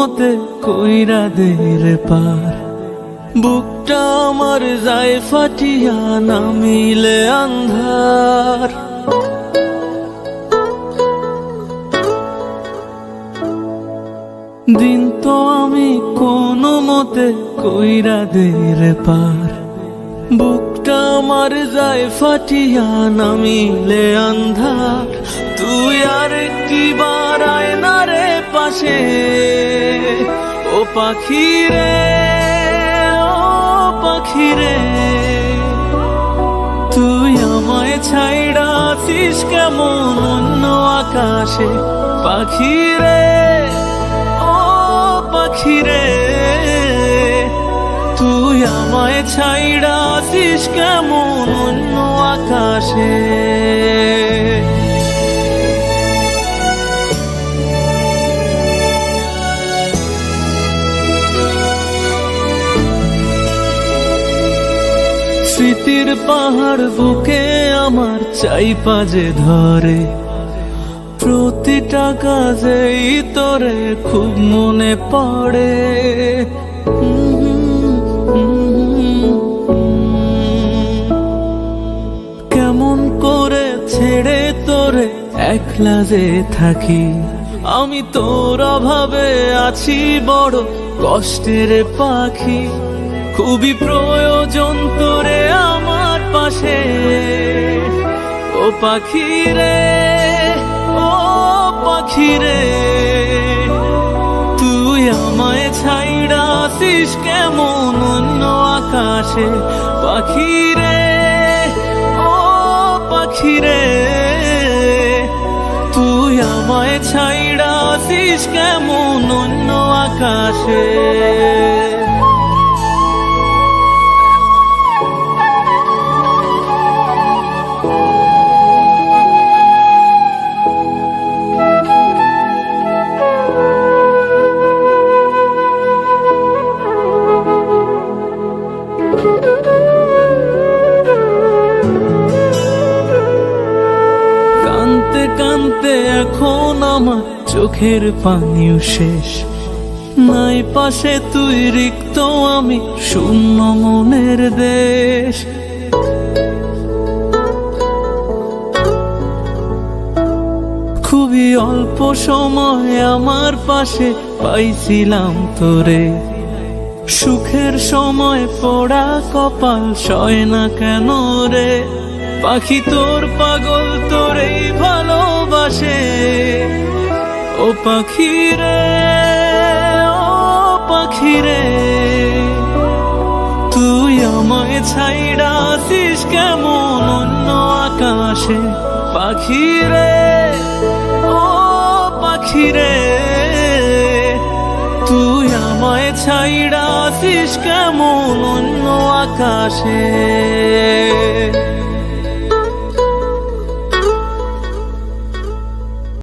মতে কইরা দের পার। বুকটা আমার যায় ফাটিয়া নামিলে আন্ধার। দিন তো আমি কোনো মতে কইরা দের পার। বুকটা আমার যায় ফাটিয়া নামিলে আন্ধার। তুই আর না রে পাশে, ও পাখি রে ও পাখি রে তুই আমায় ছাইড়া আছিস কেমন অন্য আকাশে? পাখি রে ও পাখি রে তুই আমায় ছাইড়া আছিস কেমন অন্য আকাশে? স্মৃতির পাহাড় বুকে আমার চাই পাজে ধরে, প্রতিটা কাজেই তোরে খুব মনে পড়ে। কেমন করে ছেড়ে তোরে একলা যে থাকি, আমি তোর অভাবে আছি বড় কষ্টের পাখি। খুবই প্রয়োজন তোরে পাশে। ও পাখি রে ও পাখি রে তুই আমায় ছাইড়া আসিস কেমন অন্য আকাশে? পাখি রে ও পাখি রে তুই আমায় ছাইড়া আসিস কেমন অন্য আকাশে? এখন আমার চোখের পানিও শেষ। নাই পাশে তুই রিক্ত, আমি শূন্য মনের দেশ। খুবই অল্প সময় আমার পাশে পাইছিলাম তোরে। সুখের সময় পড়া কপাল সয় না কেন রে? পাখি তোর পাগল তোরেই ভালোবাসে। ও পাখি রে ও পাখি রে তুই আমায় ছাইড়া আসিস কেমন অন্য আকাশে? পাখি রে ও পাখি রে তুই আমায় ছাইড়া আসিস কেমন অন্য আকাশে?